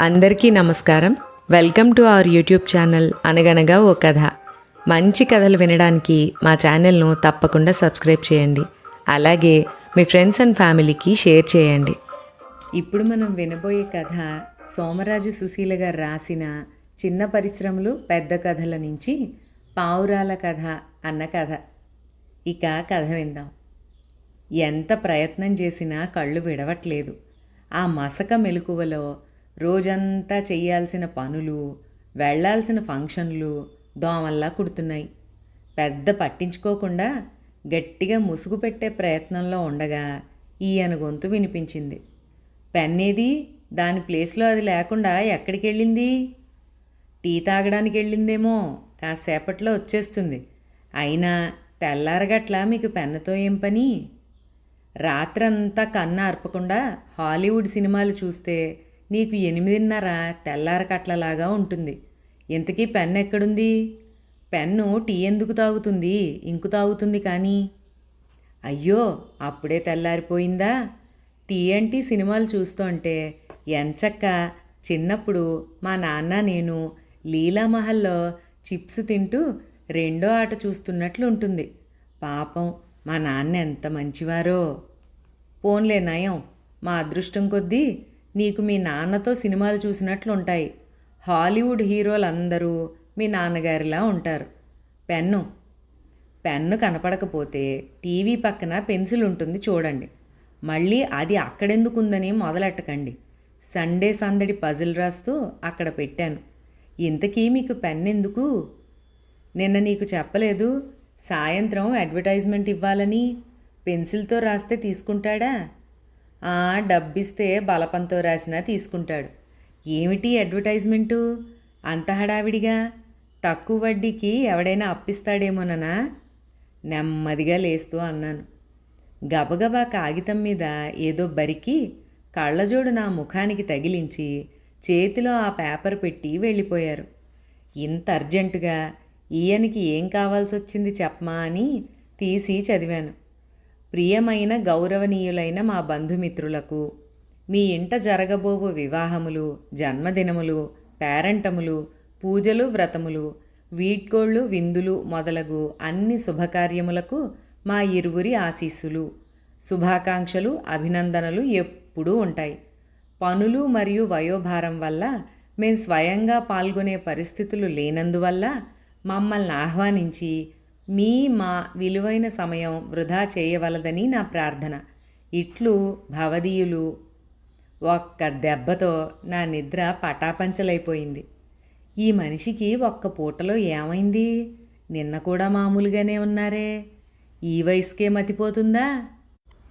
అందరికీ నమస్కారం. Welcome to our YouTube channel అనగనగా ఓ కథ. మంచి కథలు వినడానికి మా ఛానల్ను తప్పకుండా సబ్స్క్రైబ్ చేయండి. అలాగే మీ ఫ్రెండ్స్ అండ్ ఫ్యామిలీకి షేర్ చేయండి. ఇప్పుడు మనం వినబోయే కథ సోమరాజు సుశీల గారు రాసిన చిన్న పరిశ్రమలు పెద్ద కథల నుంచి పావురాల కథ అన్న కథ. ఇక కథ విందాం. ఎంత ప్రయత్నం చేసినా కళ్ళు విడవట్లేదు. ఆ మసక మెలకువలో రోజంతా చేయాల్సిన పనులు వెళ్ళాల్సిన ఫంక్షన్లు దోమల్లా కుడుతున్నాయి. పెద్ద పట్టించుకోకుండా గట్టిగా ముసుగు పెట్టే ప్రయత్నంలో ఉండగా ఈయన గొంతు వినిపించింది. పెన్నేది? దాని ప్లేస్లో అది లేకుండా ఎక్కడికి వెళ్ళింది టీ తాగడానికి వెళ్ళిందేమో కాసేపట్లో వచ్చేస్తుంది. అయినా తెల్లారగట్ల మీకు పెన్నతో ఏం పని? రాత్రంతా కన్ను అర్పకుండా హాలీవుడ్ సినిమాలు చూస్తే నీకు ఎనిమిదిన్నర తెల్లారకట్లలాగా ఉంటుంది. ఇంతకీ పెన్ ఎక్కడుంది? పెన్ను టీ ఎందుకు తాగుతుంది? ఇంకు తాగుతుంది కానీ. అయ్యో అప్పుడే తెల్లారిపోయిందా? టీ అంటీ సినిమాలు చూస్తుంటే ఎంచక్క చిన్నప్పుడు మా నాన్న నేను లీలామహల్లో చిప్స్ తింటూ రెండో ఆట చూస్తున్నట్లు ఉంటుంది. పాపం మా నాన్న ఎంత మంచివారో. పోన్లే నయం మా అదృష్టం కొద్దీ నీకు మీ నాన్నతో సినిమాలు చూసినట్లు ఉంటాయి హాలీవుడ్ హీరోలందరూ మీ నాన్నగారిలా ఉంటారు. పెన్ను. పెన్ను కనపడకపోతే టీవీ పక్కన పెన్సిల్ ఉంటుంది చూడండి. మళ్ళీ అది అక్కడెందుకుందని మొదలెట్టకండి. సండే సందడి పజిల్ రాస్తూ అక్కడ పెట్టాను. ఇంతకీ మీకు పెన్ ఎందుకు నిన్న నీకు చెప్పలేదు. సాయంత్రం అడ్వర్టైజ్మెంట్ ఇవ్వాలని. పెన్సిల్తో రాస్తే తీసుకుంటాడా? డబ్బిస్తే బలపంతో రాసినా తీసుకుంటాడు. ఏమిటి అడ్వర్టైజ్మెంటు? అంత హడావిడిగా? తక్కువ వడ్డీకి ఎవడైనా అప్పిస్తాడేమోననా? నెమ్మదిగా లేస్తూ అన్నాను. గబగబా కాగితం మీద ఏదో బరికి కళ్ళజోడు నా ముఖానికి తగిలించి చేతిలో ఆ పేపర్ పెట్టి వెళ్ళిపోయారు. ఇంత అర్జెంటుగా ఈయనకి ఏం కావాల్సి వచ్చింది చెప్పమా అని తీసి చదివాను. ప్రియమైన గౌరవనీయులైన మా బంధుమిత్రులకు మీ ఇంట జరగబోవు వివాహములు జన్మదినములు పేరంటములు పూజలు వ్రతములు వీడ్కోళ్ళు విందులు మొదలగు అన్ని శుభకార్యములకు మా ఇరువురి ఆశీస్సులు శుభాకాంక్షలు అభినందనలు ఎప్పుడూ ఉంటాయి. పనులు మరియు వయోభారం వల్ల మేము స్వయంగా పాల్గొనే పరిస్థితులు లేనందువల్ల మమ్మల్ని ఆహ్వానించి మీ మా విలువైన సమయం వృధా చేయవలదని నా ప్రార్థన. ఇట్లు భవదీయులు. ఒక్క దెబ్బతో నా నిద్ర పటాపంచలైపోయింది. ఈ మనిషికి ఒక్క పూటలో ఏమైంది? నిన్న కూడా మామూలుగానే ఉన్నారే. ఈ వయసుకే మతిపోతుందా?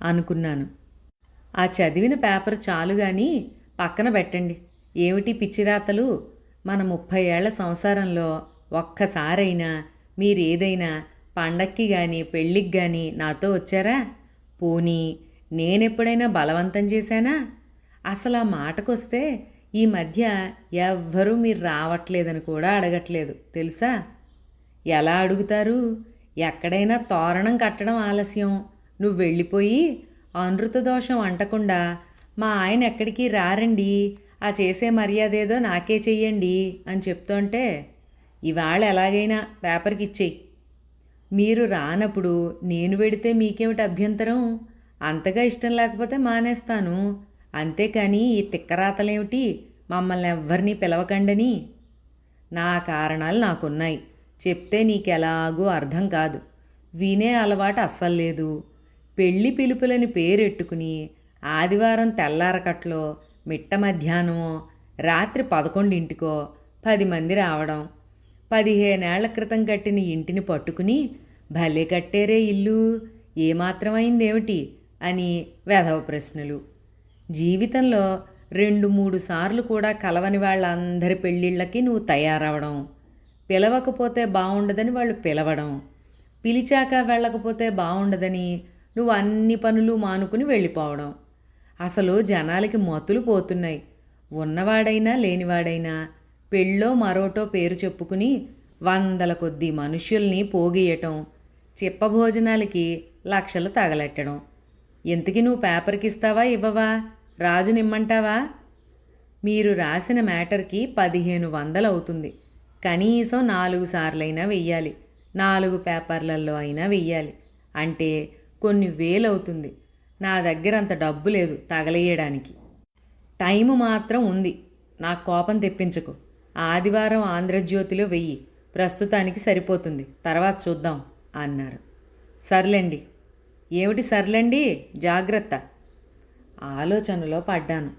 అనుకున్నాను. ఆ చదివిన పేపర్ చాలు గాని పక్కన పెట్టండి. ఏమిటి పిచ్చిరాతలు? మన ముప్పై ఏళ్ళ సంసారంలో ఒక్కసారైనా మీరేదైనా పండక్కి కానీ పెళ్ళికి కానీ నాతో వచ్చారా? పోనీ నేనెప్పుడైనా బలవంతం చేశానా? అసలు ఆ మాటకొస్తే ఈ మధ్య ఎవ్వరూ మీరు రావట్లేదని కూడా అడగట్లేదు తెలుసా? ఎలా అడుగుతారు? ఎక్కడైనా తోరణం కట్టడం ఆలస్యం. నువ్వు వెళ్ళిపోయి అనృత దోషం అంటకుండా మా ఆయన ఎక్కడికి రారండి? ఆ చేసే మర్యాద ఏదో నాకే చెయ్యండి అని చెప్తుంటే ఇవాళ ఎలాగైనా పేపర్కి ఇచ్చేయి. మీరు రానప్పుడు నేను వెడితే మీకేమిటి అభ్యంతరం? అంతగా ఇష్టం లేకపోతే మానేస్తాను. అంతేకాని ఈ తిక్కరాతలేమిటి? మమ్మల్ని ఎవ్వరినీ పిలవకండని. నా కారణాలు నాకున్నాయి. చెప్తే నీకెలాగూ అర్థం కాదు. వినే అలవాటు అస్సలు లేదు. పెళ్ళి పిలుపులని పేరెట్టుకుని ఆదివారం తెల్లారకట్లో మిట్ట మధ్యాహ్నమో రాత్రి పదకొండింటికో పది మంది రావడం పదిహేనేళ్ళ క్రితం కట్టిన ఇంటిని పట్టుకుని భలే కట్టేరే ఇల్లు ఏమాత్రమైందేమిటి? అని వెధవ ప్రశ్నలు. జీవితంలో రెండు మూడు సార్లు కూడా కలవని వాళ్ళందరి పెళ్ళిళ్ళకి నువ్వు తయారవడం పిలవకపోతే బాగుండదని వాళ్ళు పిలవడం పిలిచాక వెళ్ళకపోతే బాగుండదని నువ్వు అన్ని పనులు మానుకుని వెళ్ళిపోవడం. అసలు జనాలకి మతులు పోతున్నాయి. ఉన్నవాడైనా లేనివాడైనా పెళ్ళో మరోటో పేరు చెప్పుకుని వందల కొద్ది మనుష్యుల్ని పోగియటం చిప్పభోజనాలకి లక్షలు తగలెట్టడం. ఇంతకీ నువ్వు పేపర్కి ఇస్తావా ఇవ్వవా? రాజు నిమ్మంటావా? మీరు రాసిన మ్యాటర్కి పదిహేను వందలు అవుతుంది కనీసం నాలుగు సార్లైనా వెయ్యాలి. నాలుగు పేపర్లలో అయినా వెయ్యాలి. అంటే కొన్ని వేలు అవుతుంది నా దగ్గర అంత డబ్బు లేదు తగలేయడానికి టైము మాత్రం ఉంది. నాకు కోపం తెప్పించకు. ఆదివారం ఆంధ్రజ్యోతిలో వెయ్యి. ప్రస్తుతానికి సరిపోతుంది. తర్వాత చూద్దాం అన్నారు. సర్లేండి. ఏమిటి సర్లేండి? జాగ్రత్త. ఆలోచనలో పడ్డాను.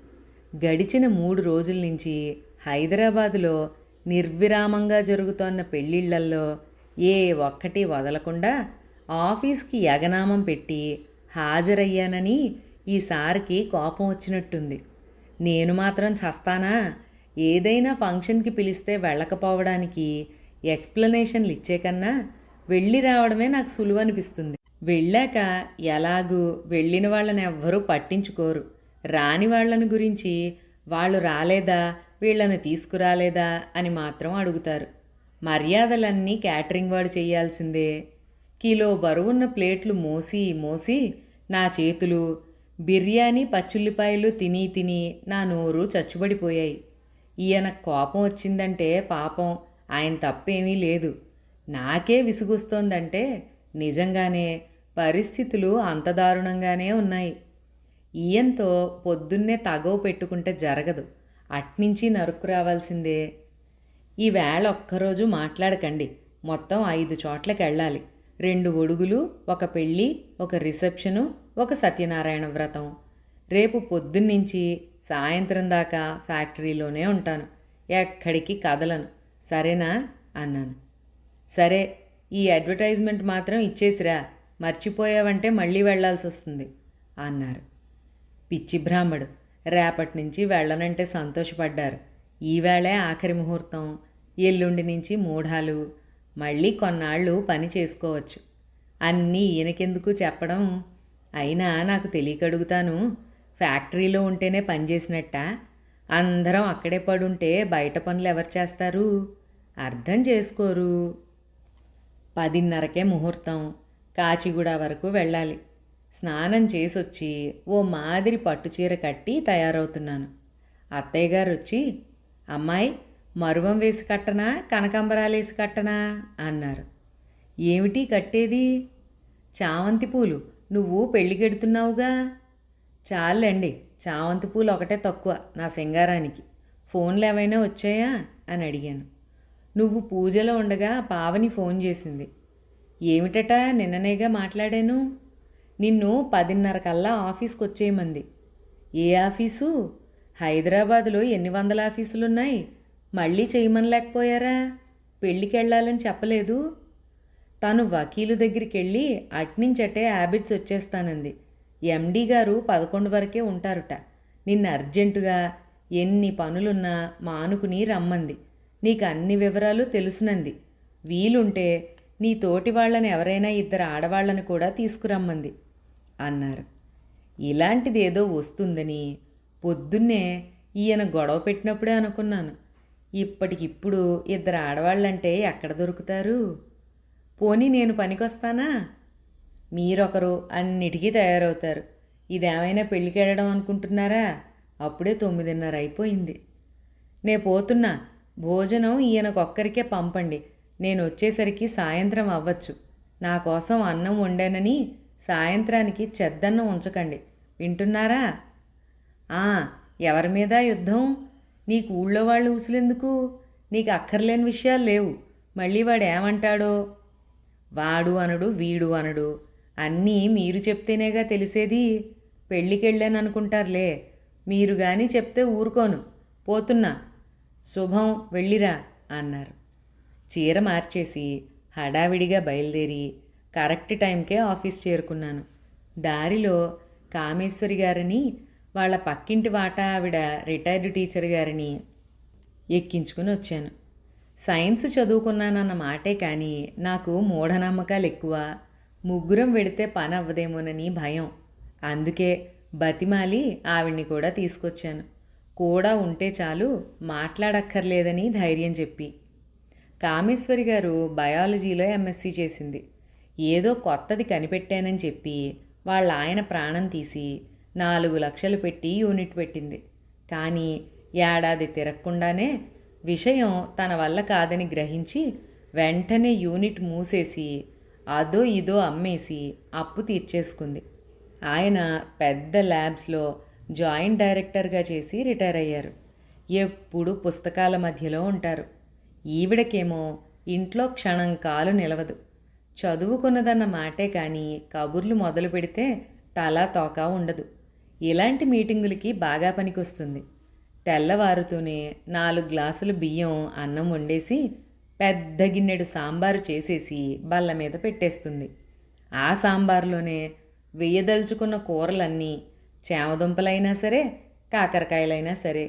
గడిచిన మూడు రోజుల నుంచి హైదరాబాదులో నిర్విరామంగా జరుగుతోన్న పెళ్ళిళ్ళల్లో ఏ ఒక్కటి వదలకుండా ఆఫీస్కి యగనామం పెట్టి హాజరయ్యానని ఈసారికి కోపం వచ్చినట్టుంది. నేను మాత్రం చస్తానా? ఏదైనా ఫంక్షన్కి పిలిస్తే వెళ్ళకపోవడానికి ఎక్స్ప్లెనేషన్లు ఇచ్చే కన్నా వెళ్ళి రావడమే నాకు సులువు అనిపిస్తుంది. వెళ్ళాక ఎలాగూ వెళ్ళిన వాళ్ళని ఎవ్వరూ పట్టించుకోరు. రాని వాళ్ళని గురించి వాళ్ళు రాలేదా వీళ్ళని తీసుకురాలేదా అని మాత్రం అడుగుతారు. మర్యాదలన్నీ క్యాటరింగ్ వాడు చేయాల్సిందే. కిలో బరువున్న ప్లేట్లు మోసి మోసి నా చేతులు బిర్యానీ పచ్చుల్లిపాయలు తిని తిని నా నోరు చచ్చుబడిపోయాయి. ఈయన కోపం వచ్చిందంటే పాపం. ఆయన తప్పేమీ లేదు. నాకే విసుగుస్తోందంటే నిజంగానే పరిస్థితులు అంత దారుణంగానే ఉన్నాయి. ఈయంతో పొద్దున్నే తగవ పెట్టుకుంటే జరగదు. అట్నుంచి నరుక్కు రావాల్సిందే. ఈవేళ ఒక్కరోజు మాట్లాడకండి. మొత్తం ఐదు చోట్లకి వెళ్ళాలి రెండు ఒడుగులు ఒక పెళ్ళి ఒక రిసెప్షను ఒక సత్యనారాయణ వ్రతం. రేపు పొద్దున్నుంచి సాయంత్రం దాకా ఫ్యాక్టరీలోనే ఉంటాను. ఎక్కడికి కదలను. సరేనా? అన్నాను. సరే ఈ అడ్వర్టైజ్మెంట్ మాత్రం ఇచ్చేసిరా. మర్చిపోయావంటే మళ్ళీ వెళ్ళాల్సి వస్తుంది అన్నారు. పిచ్చి బ్రాహ్మడు. రేపటి నుంచి వెళ్ళనంటే సంతోషపడ్డారు. ఈవేళే ఆఖరి ముహూర్తం ఎల్లుండి నుంచి మూఢాలు మళ్ళీ కొన్నాళ్ళు పని చేసుకోవచ్చు. అన్నీ ఈయనకెందుకు చెప్పడం? అయినా నాకు తెలియకడుగుతాను. ఫ్యాక్టరీలో ఉంటేనే పనిచేసినట్ట అందరం అక్కడే పడుంటే బయట పనులు ఎవరు చేస్తారు? అర్థం చేసుకోరు. పదిన్నరకే ముహూర్తం. కాచిగూడ వరకు వెళ్ళాలి. స్నానం చేసొచ్చి ఓ మాదిరి పట్టుచీర కట్టి తయారవుతున్నాను. అత్తయ్య గారు వచ్చి అమ్మాయి మరువం వేసి కట్టనా? కనకంబరాలేసి కట్టనా? అన్నారు. ఏమిటి కట్టేది? చామంతి పూలు. నువ్వు పెళ్ళికెడుతున్నావుగా? చాలండి. చామంతి పూలు ఒకటే తక్కువ నా సింగారానికి ఫోన్లు ఏమైనా వచ్చాయా? అని అడిగాను. నువ్వు పూజలో ఉండగా పావని ఫోన్ చేసింది. ఏమిటట నిన్ననేగా మాట్లాడాను? నిన్ను పదిన్నర కల్లా ఆఫీస్కి వచ్చేయమంది ఏ ఆఫీసు? హైదరాబాదులో ఎన్ని వందల ఆఫీసులున్నాయి? మళ్ళీ చేయమనలేకపోయారా? పెళ్ళికి వెళ్ళాలని చెప్పలేదు? తను వకీలు దగ్గరికి వెళ్ళి అట్నుంచటే హ్యాబిట్స్ వచ్చేస్తానంది. ఎండీ గారు పదకొండు వరకే ఉంటారుట. నిన్న అర్జెంటుగా ఎన్ని పనులున్నా మానుకుని రమ్మంది. నీకు అన్ని వివరాలు తెలుసునంది. వీలుంటే నీ తోటి వాళ్ళని ఎవరైనా ఇద్దరు ఆడవాళ్ళని కూడా తీసుకురమ్మంది అన్నారు. ఇలాంటిదేదో వస్తుందని పొద్దున్నే ఈయన గొడవ పెట్టినప్పుడే అనుకున్నాను. ఇప్పటికిప్పుడు ఇద్దరు ఆడవాళ్ళంటే ఎక్కడ దొరుకుతారు? పోనీ నేను పనికొస్తానా? మీరొకరు అన్నిటికీ తయారవుతారు. ఇదేమైనా పెళ్ళికెళ్ళడం అనుకుంటున్నారా? అప్పుడే తొమ్మిదిన్నర అయిపోయింది. నే పోతున్నా. భోజనం ఈయనకొక్కరికే పంపండి. నేను వచ్చేసరికి సాయంత్రం అవ్వచ్చు. నా కోసం అన్నం వండానని సాయంత్రానికి చెద్దన్నం ఉంచకండి. వింటున్నారా? ఆ ఎవరి మీద యుద్ధం? నీకు ఊళ్ళో వాళ్ళు ఉసులెందుకు నీకు అక్కర్లేని విషయాలు లేవు. మళ్ళీ వాడు ఏమంటాడో వాడు అనడు వీడు అనడు. అన్నీ మీరు చెప్తేనేగా తెలిసేది. పెళ్ళికెళ్ళాను అనుకుంటారులే మీరు కానీ చెప్తే ఊరుకోను. పోతున్నా. శుభం వెళ్ళిరా అన్నారు. చీర మార్చేసి హడావిడిగా బయలుదేరి కరెక్ట్ టైంకే ఆఫీస్ చేరుకున్నాను. దారిలో కామేశ్వరి గారిని వాళ్ళ పక్కింటి వాటా ఆవిడ రిటైర్డ్ టీచర్ గారిని ఎక్కించుకుని వచ్చాను. సైన్స్ చదువుకున్నానన్న మాటే కానీ నాకు మూఢనమ్మకాలు ఎక్కువ ముగ్గురం వెడితే పని అవ్వదేమోనని భయం. అందుకే బతిమాలి ఆవిడ్ని కూడా తీసుకొచ్చాను. కూడా ఉంటే చాలు మాట్లాడక్కర్లేదని ధైర్యం చెప్పి. కామేశ్వరి గారు బయాలజీలో ఎంఎస్సీ చేసింది. ఏదో కొత్తది కనిపెట్టానని చెప్పి వాళ్ళ ఆయన ప్రాణం తీసి నాలుగు లక్షలు పెట్టి యూనిట్ పెట్టింది. కానీ ఏడాది తిరగకుండానే విషయం తన వల్ల కాదని గ్రహించి వెంటనే యూనిట్ మూసేసి అదో ఇదో అమ్మేసి అప్పు తీర్చేసుకుంది. ఆయన పెద్ద ల్యాబ్స్లో జాయింట్ డైరెక్టర్గా చేసి రిటైర్ అయ్యారు. ఎప్పుడు పుస్తకాల మధ్యలో ఉంటారు. ఈవిడకేమో ఇంట్లో క్షణం కాలు నిలవదు. చదువుకున్నదన్న మాటే కానీ కబుర్లు మొదలు పెడితే తలా తోకా ఉండదు. ఇలాంటి మీటింగులకి బాగా పనికొస్తుంది. తెల్లవారుతూనే నాలుగు గ్లాసులు బియ్యం అన్నం వండేసి పెద్ద గిన్నెడు సాంబారు చేసేసి బల్ల మీద పెట్టేస్తుంది. ఆ సాంబార్లోనే వేయదలుచుకున్న కూరలన్నీ చేమదుంపలైనా సరే కాకరకాయలైనా సరే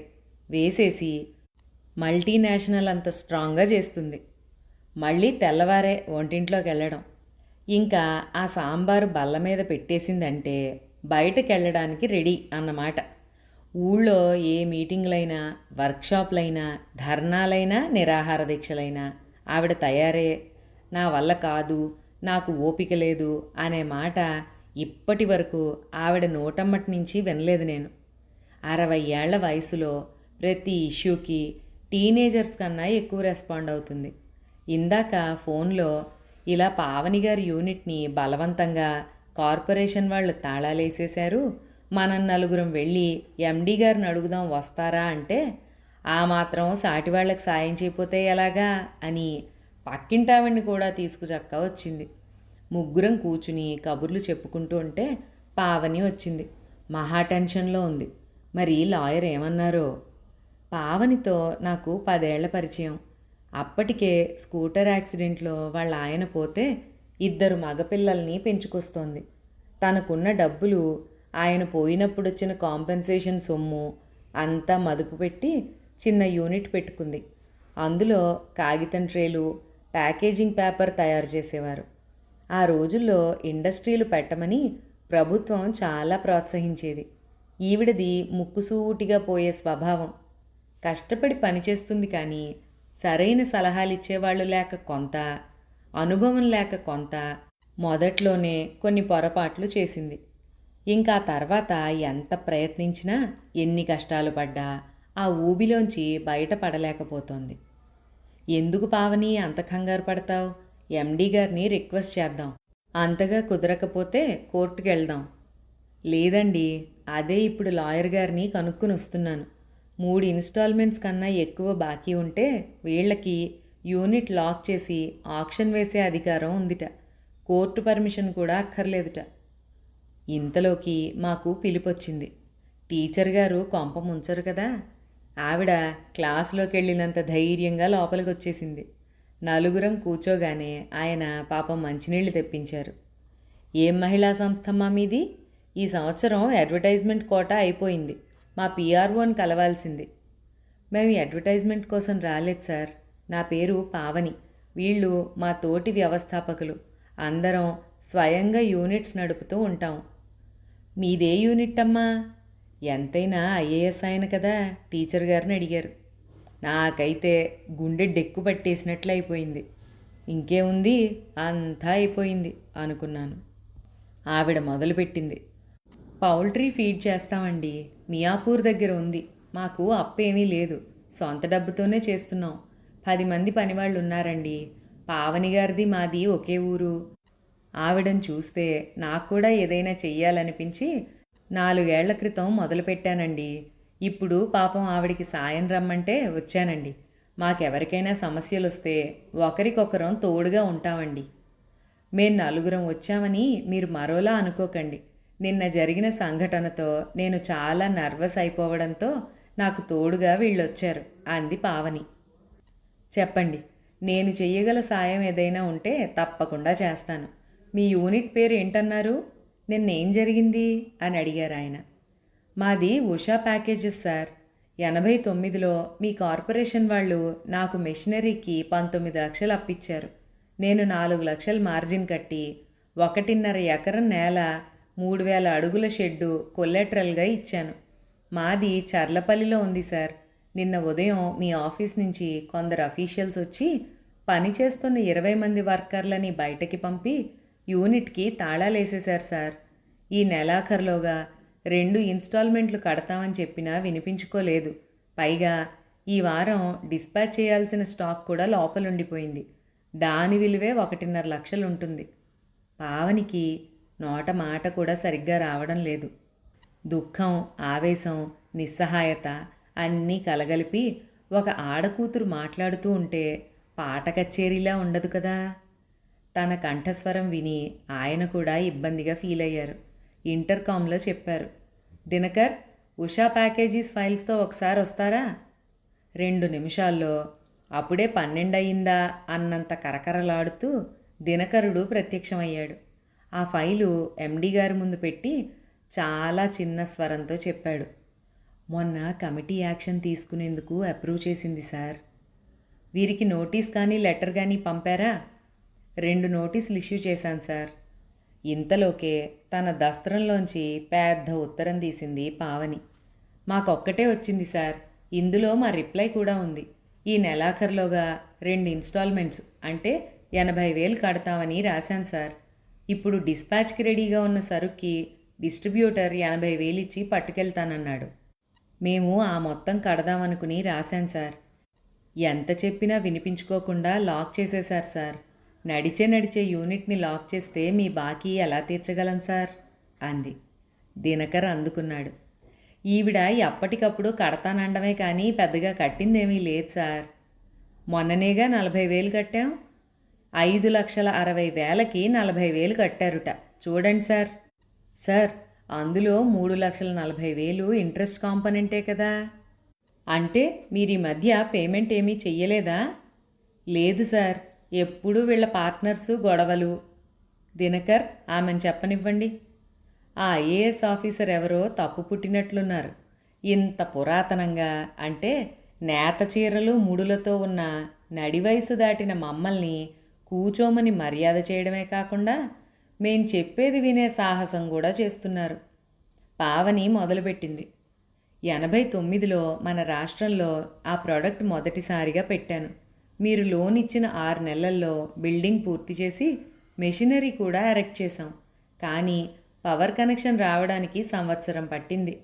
వేసేసి మల్టీనేషనల్ అంత స్ట్రాంగ్గా చేస్తుంది. మళ్ళీ తెల్లవారే వంటింట్లోకి వెళ్ళడం ఇంకా ఆ సాంబారు బల్ల మీద పెట్టేసిందంటే బయటకు వెళ్ళడానికి రెడీ అన్నమాట. ఊళ్ళో ఏ మీటింగ్లైనా వర్క్షాప్లైనా ధర్నాలైనా నిరాహార దీక్షలైనా ఆవిడ తయారే. నా వల్ల కాదు నాకు ఓపిక లేదు అనే మాట ఇప్పటి వరకు ఆవిడ నోటమ్మటి నుంచి వినలేదు నేను. అరవై ఏళ్ళ వయసులో ప్రతి ఇష్యూకి టీనేజర్స్ కన్నా ఎక్కువ రెస్పాండ్ అవుతుంది. ఇందాక ఫోన్లో ఇలా పావని గారి యూనిట్ని బలవంతంగా కార్పొరేషన్ వాళ్ళు తాళాలేసేశారు మనం నలుగురం వెళ్ళి ఎండీ గారిని అడుగుదాం వస్తారా అంటే ఆ మాత్రం సాటి వాళ్ళకి సాయం చేయపోతే ఎలాగా అని పక్కింటావిడ్ని కూడా తీసుకుచక్క వచ్చింది. ముగ్గురం కూర్చుని కబుర్లు చెప్పుకుంటూ ఉంటే పావని వచ్చింది. మహా టెన్షన్లో ఉంది. మరి లాయర్ ఏమన్నారో? పావనితో నాకు పదేళ్ళ పరిచయం. అప్పటికే స్కూటర్ యాక్సిడెంట్లో వాళ్ళ ఆయన పోతే ఇద్దరు మగపిల్లల్ని పెంచుకొస్తోంది. తనకున్న డబ్బులు ఆయన పోయినప్పుడు వచ్చిన కాంపెన్సేషన్ సొమ్ము అంతా మదుపు పెట్టి చిన్న యూనిట్ పెట్టుకుంది. అందులో కాగితం ట్రేలు ప్యాకేజింగ్ పేపర్ తయారు చేసేవారు. ఆ రోజుల్లో ఇండస్ట్రీలు పెట్టమని ప్రభుత్వం చాలా ప్రోత్సహించేది. ఈవిడది ముక్కుసూటిగా పోయే స్వభావం. కష్టపడి పనిచేస్తుంది కానీ సరైన సలహాలు ఇచ్చేవాళ్ళు లేక కొంత అనుభవం లేక కొంత మొదట్లోనే కొన్ని పొరపాట్లు చేసింది. ఇంకా తర్వాత ఎంత ప్రయత్నించినా ఎన్ని కష్టాలు పడ్డా ఆ ఊబిలోంచి బయటపడలేకపోతోంది. ఎందుకు పావని అంత కంగారు పడతావు? ఎండీ గారిని రిక్వెస్ట్ చేద్దాం. అంతగా కుదరకపోతే కోర్టుకెళ్దాం. లేదండి అదే ఇప్పుడు లాయర్ గారిని కనుక్కుని వస్తున్నాను. మూడు ఇన్స్టాల్మెంట్స్ కన్నా ఎక్కువ బాకీ ఉంటే వీళ్ళకి యూనిట్ లాక్ చేసి ఆక్షన్ వేసే అధికారం ఉందిట. కోర్టు పర్మిషన్ కూడా అక్కర్లేదుట. ఇంతలోకి మాకు పిలిపొచ్చింది. టీచర్ గారు కొంప ముంచరు కదా. ఆవిడ క్లాసులోకి వెళ్ళినంత ధైర్యంగా లోపలికి వచ్చేసింది నలుగురం కూర్చోగానే ఆయన పాపం మంచినీళ్ళు తెప్పించారు. ఏం మహిళా సంస్థమ్మా మీది? ఈ సంవత్సరం అడ్వర్టైజ్మెంట్ కోట అయిపోయింది. మా పిఆర్ఓని కలవాల్సింది. మేము అడ్వర్టైజ్మెంట్ కోసం రాలేదు సార్. నా పేరు పావని. వీళ్ళు మా తోటి వ్యవస్థాపకులు. అందరం స్వయంగా యూనిట్స్ నడుపుతూ ఉంటాం. మీదే యూనిట్ అమ్మా. ఎంతైనా ఐఏఎస్ ఆయన కదా టీచర్ గారిని అడిగారు. నాకైతే గుండె డెక్కు పట్టేసినట్లు అయిపోయింది. ఇంకేముంది? అంతా అయిపోయింది అనుకున్నాను. ఆవిడ మొదలుపెట్టింది. పౌల్ట్రీ ఫీడ్ చేస్తామండి. మియాపూర్ దగ్గర ఉంది. మాకు అప్పేమీ లేదు. సొంత డబ్బుతోనే చేస్తున్నాం. పది మంది పనివాళ్ళు ఉన్నారండి పావని గారిది మాది ఒకే ఊరు. ఆవిడని చూస్తే నాకు కూడా ఏదైనా చెయ్యాలనిపించి నాలుగేళ్ళ క్రితం మొదలుపెట్టానండి. ఇప్పుడు పాపం ఆవిడికి సాయం రమ్మంటే వచ్చానండి. మాకెవరికైనా సమస్యలు వస్తే ఒకరికొకరం తోడుగా ఉంటామండి. మేము నలుగురం వచ్చామని మీరు మరోలా అనుకోకండి. నిన్న జరిగిన సంఘటనతో నేను చాలా నర్వస్ అయిపోవడంతో నాకు తోడుగా వీళ్ళొచ్చారు అంది పావని. చెప్పండి నేను చెయ్యగల సాయం ఏదైనా ఉంటే తప్పకుండా చేస్తాను. మీ యూనిట్ పేరు ఏంటన్నారు? నిన్నేం జరిగింది? అని అడిగారు ఆయన. మాది ఉషా ప్యాకేజెస్ సార్. ఎనభై తొమ్మిదిలో మీ కార్పొరేషన్ వాళ్ళు నాకు మెషినరీకి పంతొమ్మిది లక్షలు అప్పిచ్చారు. నేను నాలుగు లక్షలు మార్జిన్ కట్టి ఒకటిన్నర ఎకరం నేల మూడు వేల అడుగుల షెడ్డు కొల్లెట్రల్గా ఇచ్చాను. మాది చర్లపల్లిలో ఉంది సార్. నిన్న ఉదయం మీ ఆఫీస్ నుంచి కొందరు అఫీషియల్స్ వచ్చి పని చేస్తున్న ఇరవై మంది వర్కర్లని బయటకి పంపి యూనిట్కి తాళాలేసేశారు సార్. ఈ నెలాఖరులోగా రెండు ఇన్స్టాల్మెంట్లు కడతామని చెప్పినా వినిపించుకోలేదు. పైగా ఈ వారం డిస్పాచ్ చేయాల్సిన స్టాక్ కూడా లోపలుండిపోయింది. దాని విలువే ఒకటిన్నర లక్షలు ఉంటుంది పావనికి నోట మాట కూడా సరిగ్గా రావడం లేదు. దుఃఖం ఆవేశం నిస్సహాయత అన్నీ కలగలిపి ఒక ఆడకూతురు మాట్లాడుతూ ఉంటే పాట కచేరీలా ఉండదు కదా. తన కంఠస్వరం విని ఆయన కూడా ఇబ్బందిగా ఫీల్ అయ్యారు. ఇంటర్కామ్లో చెప్పారు. దినకర్ ఉషా ప్యాకేజీస్ ఫైల్స్తో ఒకసారి వస్తారా? రెండు నిమిషాల్లో. అప్పుడే పన్నెండు అయిందా? అన్నంత కరకరలాడుతూ దినకరుడు ప్రత్యక్షమయ్యాడు. ఆ ఫైలు ఎండి గారి ముందు పెట్టి చాలా చిన్న స్వరంతో చెప్పాడు. మొన్న కమిటీ యాక్షన్ తీసుకునేందుకు అప్రూవ్ చేసింది సార్. వీరికి నోటీస్ కానీ లెటర్ కానీ పంపారా? రెండు నోటీసులు ఇష్యూ చేశాను సార్. ఇంతలోకే తన దస్త్రంలోంచి పెద్ద ఉత్తరం తీసింది పావని. మాకొక్కటే వచ్చింది సార్. ఇందులో మా రిప్లై కూడా ఉంది. ఈ నెలాఖరులోగా రెండు ఇన్స్టాల్మెంట్స్ అంటే ఎనభై వేలు కడతామని రాశాను సార్. ఇప్పుడు డిస్పాచ్కి రెడీగా ఉన్న సరుక్కి డిస్ట్రిబ్యూటర్ ఎనభై వేలు ఇచ్చి పట్టుకెళ్తానన్నాడు. మేము ఆ మొత్తం కడదామనుకుని రాశాను సార్. ఎంత చెప్పినా వినిపించుకోకుండా లాక్ చేసేశారు సార్. నడిచే నడిచే యూనిట్ని లాక్ చేస్తే మీ బాకీ ఎలా తీర్చగలం సార్? అంది. దినకర్ అందుకున్నాడు. ఈవిడ ఎప్పటికప్పుడు కడతానండమే కానీ పెద్దగా కట్టిందేమీ లేదు సార్. మొన్ననేగా నలభై వేలు కట్టాం. ఐదు లక్షల అరవై వేలకి నలభై వేలు కట్టారుట. చూడండి సార్. సార్ అందులో మూడు లక్షల నలభై వేలు ఇంట్రెస్ట్ కాంపనెంటే కదా? అంటే మీరు ఈ మధ్య పేమెంట్ ఏమీ చెయ్యలేదా? లేదు సార్. ఎప్పుడూ వీళ్ళ పార్ట్నర్సు గొడవలు. దినకర్ ఆమెను చెప్పనివ్వండి. ఆ ఐఏఎస్ ఆఫీసర్ ఎవరో తప్పు పుట్టినట్లున్నారు. ఇంత పురాతనంగా అంటే నేత చీరలు ముడులతో ఉన్న నడి వయసు దాటిన మమ్మల్ని కూచోమని మర్యాద చేయడమే కాకుండా మేం చెప్పేది వినే సాహసం కూడా చేస్తున్నారు. పావని మొదలుపెట్టింది. ఎనభై తొమ్మిదిలో మన రాష్ట్రంలో ఆ ప్రోడక్ట్ మొదటిసారిగా పెట్టాను. మీరు లోన్ ఇచ్చిన ఆరు నెలల్లో బిల్డింగ్ పూర్తి చేసి మెషినరీ కూడా ఎరెక్ట్ చేశాం. కానీ పవర్ కనెక్షన్ రావడానికి సంవత్సరం పట్టింది.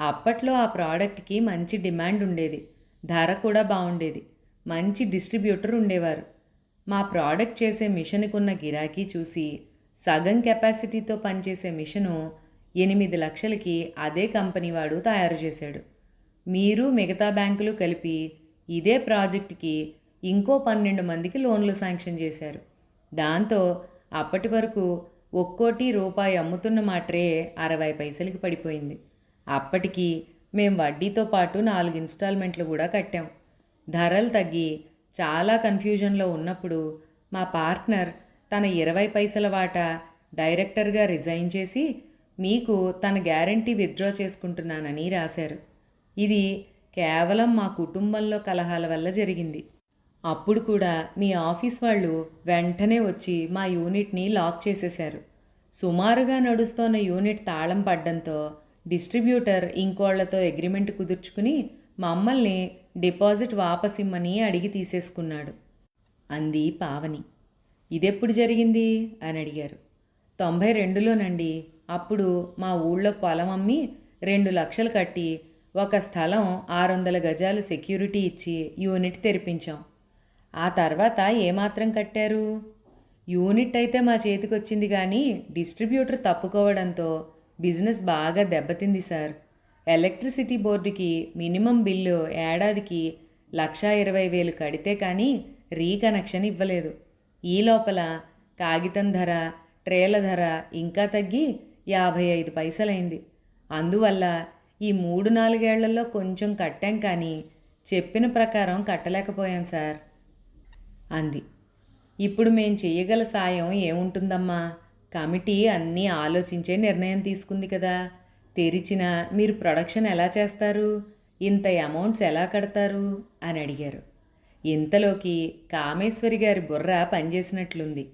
అప్పట్లో ఆ ప్రోడక్ట్కి మంచి డిమాండ్ ఉండేది. ధర కూడా బాగుండేది. మంచి డిస్ట్రిబ్యూటర్ ఉండేవారు. మా ప్రోడక్ట్ చేసే మిషన్కున్న గిరాకీ చూసి సగం కెపాసిటీతో పనిచేసే మిషను ఎనిమిది లక్షలకి అదే కంపెనీ వాడు తయారు చేశాడు. మీరు మిగతా బ్యాంకులు కలిపి ఇదే ప్రాజెక్టుకి ఇంకో పన్నెండు మందికి లోన్లు శాంక్షన్ చేశారు. దాంతో అప్పటి వరకు ఒక్కోటి రూపాయి అమ్ముతున్న మా ట్రే అరవై పైసలకి పడిపోయింది. అప్పటికి మేం వడ్డీతో పాటు నాలుగు ఇన్స్టాల్మెంట్లు కూడా కట్టాం. ధరలు తగ్గి చాలా కన్ఫ్యూజన్లో ఉన్నప్పుడు మా పార్ట్నర్ తన ఇరవై పైసల వాటా డైరెక్టర్గా రిజైన్ చేసి మీకు తన గ్యారంటీ విత్డ్రా చేసుకుంటున్నానని రాశారు. ఇది కేవలం మా కుటుంబంలో కలహాల వల్ల జరిగింది. అప్పుడు కూడా మీ ఆఫీస్ వాళ్ళు వెంటనే వచ్చి మా యూనిట్ని లాక్ చేసేశారు. సుమారుగా నడుస్తోన్న యూనిట్ తాళం పడ్డంతో డిస్ట్రిబ్యూటర్ ఇంకోళ్ళతో అగ్రిమెంట్ కుదుర్చుకుని మమ్మల్ని డిపాజిట్ వాపసిమ్మని అడిగి తీసేసుకున్నాడు. అంది పావని. ఇదెప్పుడు జరిగింది? అని అడిగారు. తొంభై రెండులోనండి అప్పుడు మా ఊళ్ళో పొలం అమ్మి రెండు లక్షలు కట్టి ఒక స్థలం ఆరు వందల గజాలు సెక్యూరిటీ ఇచ్చి యూనిట్ తెరిపించాం. ఆ తర్వాత ఏమాత్రం కట్టారు? యూనిట్ అయితే మా చేతికొచ్చింది కానీ డిస్ట్రిబ్యూటర్ తప్పుకోవడంతో బిజినెస్ బాగా దెబ్బతింది సార్. ఎలక్ట్రిసిటీ బోర్డుకి మినిమం బిల్లు ఏడాదికి లక్షా ఇరవై వేలు కడితే కానీ రీకనెక్షన్ ఇవ్వలేదు. ఈ లోపల కాగితం ధర ట్రేల ధర ఇంకా తగ్గి యాభై ఐదు పైసలైంది. అందువల్ల ఈ మూడు నాలుగేళ్ళలో కొంచెం కట్టాం కానీ చెప్పిన ప్రకారం కట్టలేకపోయాం సార్. అంది. ఇప్పుడు మేం చెయ్యగల సాయం ఏముంటుందమ్మా? కమిటీ అన్నీ ఆలోచించే నిర్ణయం తీసుకుంది కదా. తెరిచిన మీరు ప్రొడక్షన్ ఎలా చేస్తారు? ఇంత అమౌంట్స్ ఎలా కడతారు? అని అడిగారు. ఇంతలోకి కామేశ్వరి గారి బుర్ర పనిచేసినట్లుంది.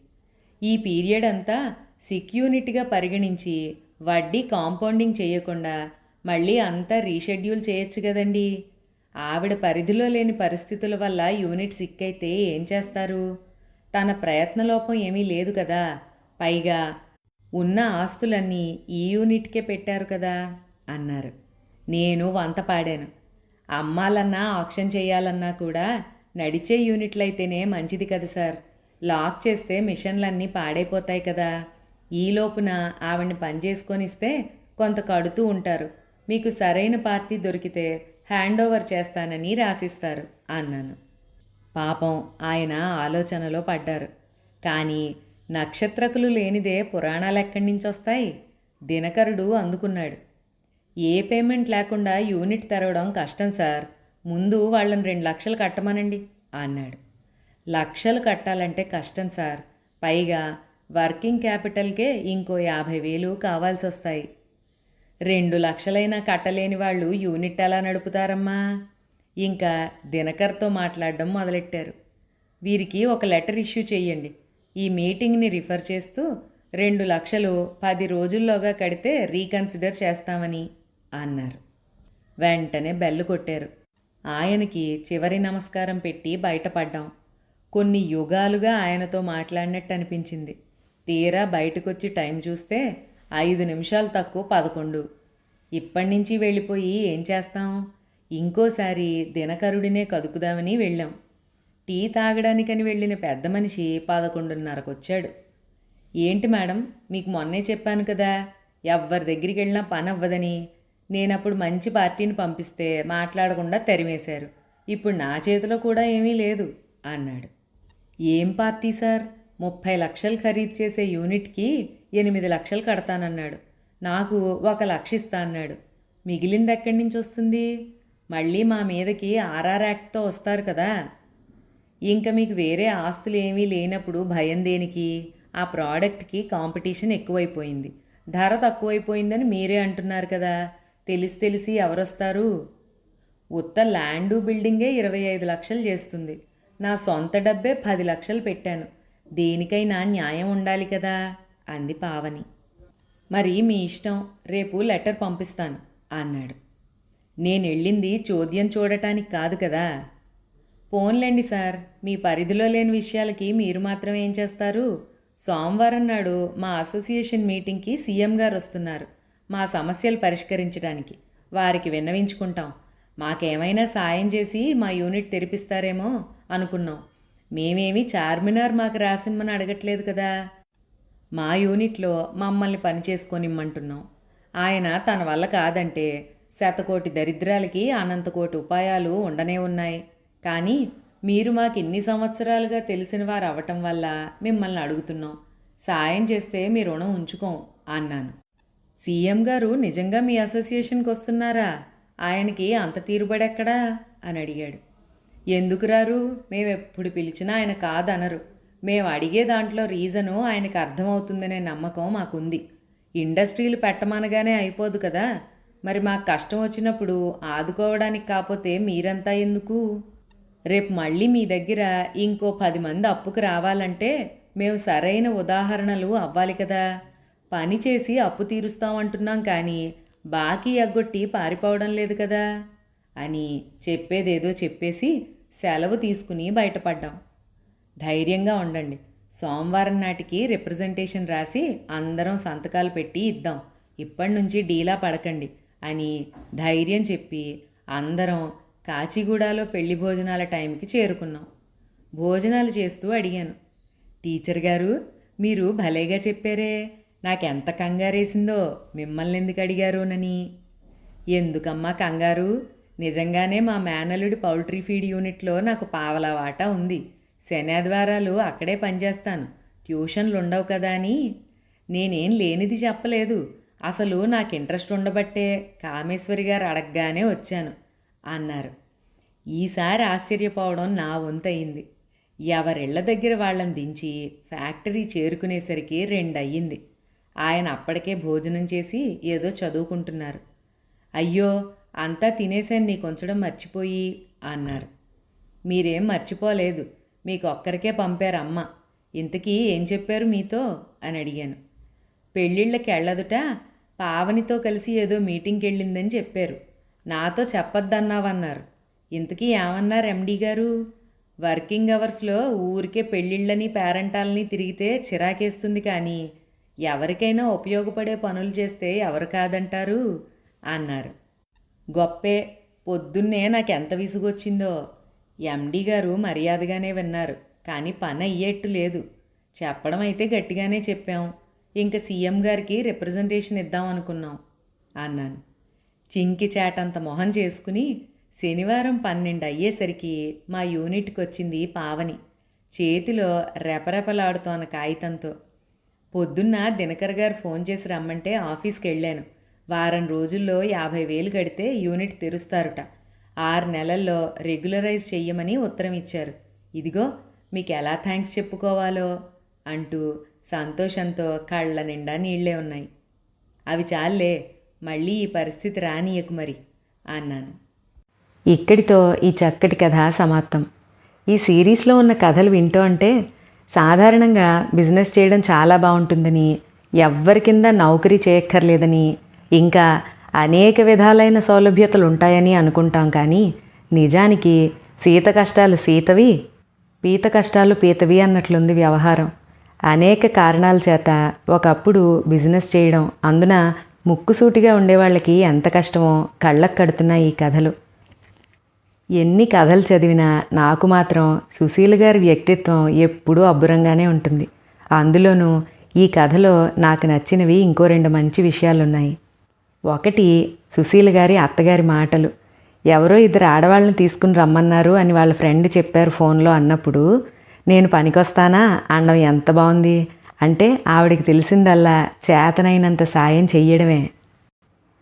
ఈ పీరియడ్ అంతా సెక్యూనిట్గా పరిగణించి వడ్డీ కాంపౌండింగ్ చేయకుండా మళ్ళీ అంతా రీషెడ్యూల్ చేయొచ్చు కదండీ? ఆవిడ పరిధిలో లేని పరిస్థితుల వల్ల యూనిట్ సిక్ అయితే ఏం చేస్తారు? తన ప్రయత్నలోపం ఏమీ లేదు కదా. పైగా ఉన్న ఆస్తులన్నీ ఈ యూనిట్కే పెట్టారు కదా అన్నారు. నేను వంత పాడాను. అమ్మాలన్నా ఆక్షన్ చేయాలన్నా కూడా నడిచే యూనిట్లయితేనే మంచిది కదా సార్. లాక్ చేస్తే మిషన్లన్నీ పాడైపోతాయి కదా. ఈ లోపున ఆవిడ్ని పని చేసుకొని ఇస్తే కొంత కడుతూ ఉంటారు. మీకు సరైన పార్టీ దొరికితే హ్యాండ్ ఓవర్ చేస్తానని రాసిస్తారు అన్నాను. పాపం ఆయన ఆలోచనలో పడ్డారు. కానీ నక్షత్రకులు లేనిదే పురాణాలు ఎక్కడి నుంచి వస్తాయి? దినకరుడు అందుకున్నాడు. ఏ పేమెంట్ లేకుండా యూనిట్ తెరవడం కష్టం సార్. ముందు వాళ్ళని రెండు లక్షలు కట్టమనండి అన్నాడు. లక్షలు కట్టాలంటే కష్టం సార్. పైగా వర్కింగ్ క్యాపిటల్కే ఇంకో యాభై వేలు కావాల్సి వస్తాయి రెండు లక్షలైనా కట్టలేని వాళ్ళు యూనిట్ ఎలా నడుపుతారమ్మా? ఇంకా దినకర్తో మాట్లాడడం మొదలెట్టారు. వీరికి ఒక లెటర్ ఇష్యూ చేయండి ఈ మీటింగ్ని రిఫర్ చేస్తూ రెండు లక్షలు పది రోజుల్లోగా కడితే రీకన్సిడర్ చేస్తామని అన్నారు. వెంటనే బెల్లు కొట్టారు. ఆయనకి చివరి నమస్కారం పెట్టి బయటపడ్డాం. కొన్ని యుగాలుగా ఆయనతో మాట్లాడినట్టు అనిపించింది తీరా బయటకొచ్చి టైం చూస్తే ఐదు నిమిషాలు తక్కువ పదకొండు. ఇప్పటి నుంచి వెళ్ళిపోయి ఏం చేస్తాం? ఇంకోసారి దినకరుడినే కదుపుదామని వెళ్ళాం. టీ తాగడానికని వెళ్ళిన పెద్ద మనిషి పదకొండున్నరకు వచ్చాడు ఏంటి మేడం మీకు మొన్నే చెప్పాను కదా ఎవరి దగ్గరికి వెళ్ళినా పని అవ్వదని నేనప్పుడు మంచి పార్టీని పంపిస్తే మాట్లాడకుండా తరిమేశారు. ఇప్పుడు నా చేతిలో కూడా ఏమీ లేదు అన్నాడు. ఏం పార్టీ సార్? ముప్పై లక్షలు ఖరీదు చేసే యూనిట్కి ఎనిమిది లక్షలు కడతానన్నాడు. నాకు ఒక లక్ష ఇస్తా అన్నాడు. మిగిలింది ఎక్కడి నుంచి వస్తుంది? మళ్ళీ మా మీదకి ఆర్ఆర్ యాక్ట్తో వస్తారు కదా. ఇంకా మీకు వేరే ఆస్తులు ఏమీ లేనప్పుడు భయం దేనికి? ఆ ప్రోడక్ట్కి కాంపిటీషన్ ఎక్కువైపోయింది. ధర తక్కువైపోయిందని మీరే అంటున్నారు కదా. తెలిసి తెలిసి ఎవరొస్తారు? ఉత్త ల్యాండు బిల్డింగే ఇరవై ఐదు లక్షలు చేస్తుంది. నా సొంత డబ్బే పది లక్షలు పెట్టాను. దేనికైనా న్యాయం ఉండాలి కదా. అంది పావని. మరి మీ ఇష్టం రేపు లెటర్ పంపిస్తాను అన్నాడు. నేను వెళ్ళింది చోద్యం చూడటానికి కాదు కదా. పోన్లేండి సార్ మీ పరిధిలో లేని విషయాలకి మీరు మాత్రం ఏం చేస్తారు? సోమవారం నాడు మా అసోసియేషన్ మీటింగ్కి సీఎం గారు వస్తున్నారు మా సమస్యలు పరిష్కరించడానికి. వారికి విన్నవించుకుంటాం. మాకేమైనా సాయం చేసి మా యూనిట్ తెరిపిస్తారేమో అనుకున్నాం. మేమేమి చార్మినార్ మాకు రాసిమ్మని అడగట్లేదు కదా. మా యూనిట్లో మమ్మల్ని పని చేసుకొనిమ్మంటున్నాం. ఆయన తన వల్ల కాదంటే శతకోటి దరిద్రాలకి అనంతకోటి ఉపాయాలు ఉండనే ఉన్నాయి. కానీ మీరు మాకు ఇన్ని సంవత్సరాలుగా తెలిసిన వారు అవటం వల్ల మిమ్మల్ని అడుగుతున్నాం. సాయం చేస్తే మీ రుణం ఉంచుకోం అన్నాను. సీఎం గారు నిజంగా మీ అసోసియేషన్కి వస్తున్నారా? ఆయనకి అంత తీరుబడెక్కడా? అని అడిగాడు. ఎందుకు రారు? మేమెప్పుడు పిలిచినా ఆయన కాదనరు. మేము అడిగే దాంట్లో రీజను ఆయనకు అర్థమవుతుందనే నమ్మకం మాకుంది. ఇండస్ట్రీలు పెట్టమనగానే అయిపోదు కదా. మరి మాకు కష్టం వచ్చినప్పుడు ఆదుకోవడానికి కాకపోతే మీరంతా ఎందుకు? రేపు మళ్ళీ మీ దగ్గర ఇంకో పది మంది అప్పుకు రావాలంటే మేము సరైన ఉదాహరణలు అవ్వాలి కదా. పని చేసి అప్పు తీరుస్తామంటున్నాం కానీ బాకీ ఎగ్గొట్టి పారిపోవడం లేదు కదా. అని చెప్పేదేదో చెప్పేసి సెలవు తీసుకుని బయటపడ్డాం. ధైర్యంగా ఉండండి. సోమవారం నాటికి రిప్రజెంటేషన్ రాసి అందరం సంతకాలు పెట్టి ఇద్దాం. ఇప్పటి నుంచి డీలా పడకండి అని ధైర్యం చెప్పి అందరం కాచిగూడలో పెళ్ళి భోజనాల టైంకి చేరుకున్నాం. భోజనాలు చేస్తూ అడిగాను. టీచర్ గారు మీరు భలేగా చెప్పారే. నాకెంత కంగారేసిందో మిమ్మల్ని ఎందుకు అడిగారోనని ఎందుకమ్మా కంగారు? నిజంగానే మా మేనలుడి పౌల్ట్రీ ఫీడ్ యూనిట్లో నాకు పావలా వాటా ఉంది. శనాద్వారాలు అక్కడే పనిచేస్తాను. ట్యూషన్లు ఉండవు కదా అని. నేనేం లేనిది చెప్పలేదు. అసలు నాకు ఇంట్రెస్ట్ ఉండబట్టే కామేశ్వరి గారు అడగగానే వచ్చాను అన్నారు. ఈసారి ఆశ్చర్యపోవడం నా వంతయింది. ఎవరిళ్ళ దగ్గర వాళ్ళని దించి ఫ్యాక్టరీ చేరుకునేసరికి రెండయ్యింది. ఆయన అప్పటికే భోజనం చేసి ఏదో చదువుకుంటున్నారు. అయ్యో అంతా తినేసాను నీకు ఉంచడం మర్చిపోయి అన్నారు. మీరేం మర్చిపోలేదు. మీకు ఒక్కరికే పంపారు అమ్మ ఇంతకీ ఏం చెప్పారు మీతో? అని అడిగాను. పెళ్ళిళ్ళకి వెళ్ళదుట పావనితో కలిసి ఏదో మీటింగ్కి వెళ్ళిందని చెప్పారు. నాతో చెప్పొద్దన్నావన్నారు. ఇంతకీ ఏమన్నారు ఎండీ గారు? వర్కింగ్ అవర్స్లో ఊరికే పెళ్ళిళ్ళని పేరెంటాలని తిరిగితే చిరాకేస్తుంది కానీ ఎవరికైనా ఉపయోగపడే పనులు చేస్తే ఎవరు కాదంటారు? అన్నారు. గొప్పే పొద్దున్నే నాకు ఎంత విసుగొచ్చిందో. ఎండీ గారు మర్యాదగానే విన్నారు కానీ పని అయ్యేట్టు లేదు. చెప్పడం అయితే గట్టిగానే చెప్పాం. ఇంక సీఎం గారికి రిప్రజెంటేషన్ ఇద్దాం అనుకున్నాం అన్నాను. చింకి చాటంత మొహం చేసుకుని శనివారం పన్నెండు అయ్యేసరికి మా యూనిట్కి వచ్చింది పావని. చేతిలో రెపరెపలాడుతోన్న కాగితంతో. పొద్దున్న దినకర్ గారు ఫోన్ చేసి రమ్మంటే ఆఫీస్కి వెళ్ళాను వారం రోజుల్లో యాభై వేలు కడితే యూనిట్ తెరుస్తారుట. ఆరు నెలల్లో రెగ్యులరైజ్ చెయ్యమని ఉత్తరం ఇచ్చారు ఇదిగో మీకు ఎలా థ్యాంక్స్ చెప్పుకోవాలో? అంటూ సంతోషంతో కళ్ళ నిండా నీళ్ళే ఉన్నాయి. అవి చాలే మళ్ళీ ఈ పరిస్థితి రానియకు మరి అన్నాను. ఇక్కడితో ఈ చక్కటి కథ సమాప్తం. ఈ సిరీస్లో ఉన్న కథలు వింటూ అంటే సాధారణంగా బిజినెస్ చేయడం చాలా బాగుంటుందని ఎవ్వరి కింద నౌకరీ చేయక్కర్లేదని ఇంకా అనేక విధాలైన సౌలభ్యతలు ఉంటాయని అనుకుంటాం కానీ నిజానికి సీత కష్టాలు సీతవి పీత కష్టాలు పీతవి అన్నట్లుంది వ్యవహారం. అనేక కారణాల చేత ఒకప్పుడు బిజినెస్ చేయడం అందున ముక్కుసూటిగా ఉండేవాళ్ళకి ఎంత కష్టమో కళ్ళకు కడుతున్నాయి ఈ కథలు. ఎన్ని కథలు చదివినా నాకు మాత్రం సుశీల గారి వ్యక్తిత్వం ఎప్పుడూ అబ్బురంగానే ఉంటుంది. అందులోనూ ఈ కథలో నాకు నచ్చినవి ఇంకో రెండు మంచి విషయాలున్నాయి. ఒకటి సుశీల గారి అత్తగారి మాటలు. ఎవరో ఇద్దరు ఆడవాళ్ళని తీసుకుని రమ్మన్నారు అని వాళ్ళ ఫ్రెండ్ చెప్పారు ఫోన్లో అన్నప్పుడు. నేను పనికొస్తానా? అండం ఎంత బాగుంది? అంటే ఆవిడకి తెలిసిందల్లా చేతనైనంత సాయం చెయ్యడమే.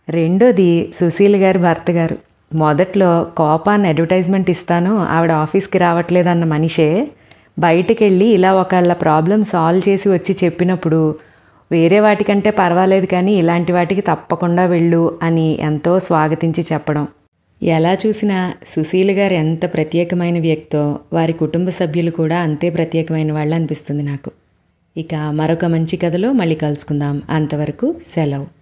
రెండోది సుశీల్ గారి భర్త గారు. మొదట్లో కోపాన్ని అడ్వర్టైజ్మెంట్ ఇస్తాను ఆవిడ ఆఫీస్కి రావట్లేదన్న మనిషే. బయటికి వెళ్ళి ఇలా ఒకళ్ళ ప్రాబ్లం సాల్వ్ చేసి వచ్చి చెప్పినప్పుడు వేరే వాటికంటే పర్వాలేదు కానీ ఇలాంటి వాటికి తప్పకుండా వెళ్ళు అని ఎంతో స్వాగతించి చెప్పడం. ఎలా చూసినా సుశీల్ గారు ఎంత ప్రత్యేకమైన వ్యక్తో వారి కుటుంబ సభ్యులు కూడా అంతే ప్రత్యేకమైన వాళ్ళు అనిపిస్తుంది నాకు. ఇక మరొక మంచి కథలో మళ్ళీ కలుసుకుందాం. అంతవరకు సెలవు.